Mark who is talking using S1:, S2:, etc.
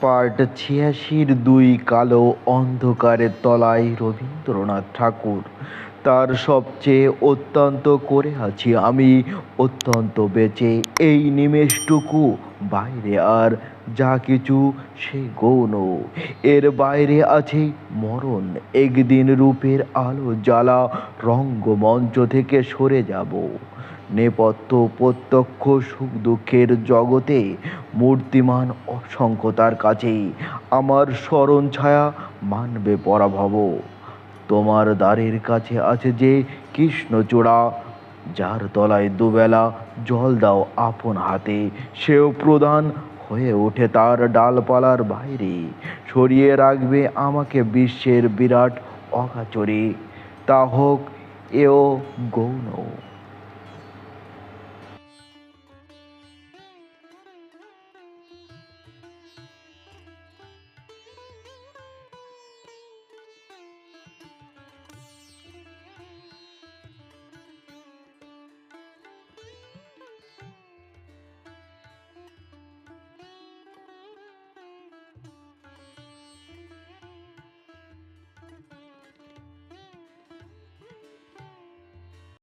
S1: Part ছিয়াশির দুই কালো অন্ধকারের তলায় রবীন্দ্রনাথ ঠাকুর। তার সবচেয়ে অত্যন্ত করে আছি। আমি অত্যন্ত বেঁচে এই নিমেষটুকু বাইরে, আর যা কিছু সে গৌণ। এর বাইরে আছে মরণ। একদিন রূপের আলো জ্বালা রঙ্গমঞ্চ থেকে সরে যাব। নেপথ্য প্রত্যক্ষ সুখ দুঃখের জগতে মূর্তিমান অসংখ্যতার কাছে। আমার স্মরণ ছায়া মানবে পরাভব। তোমার দ্বারের কাছে আছে যে কৃষ্ণচূড়া যার তলায় দুবেলা জল দাও আপন হাতে, সেও প্রধান হয়ে ওঠে তার ডালপালার বাইরে। সরিয়ে রাখবে আমাকে বিশ্বের বিরাট অকাচরে তা হোক, এও গৌণ।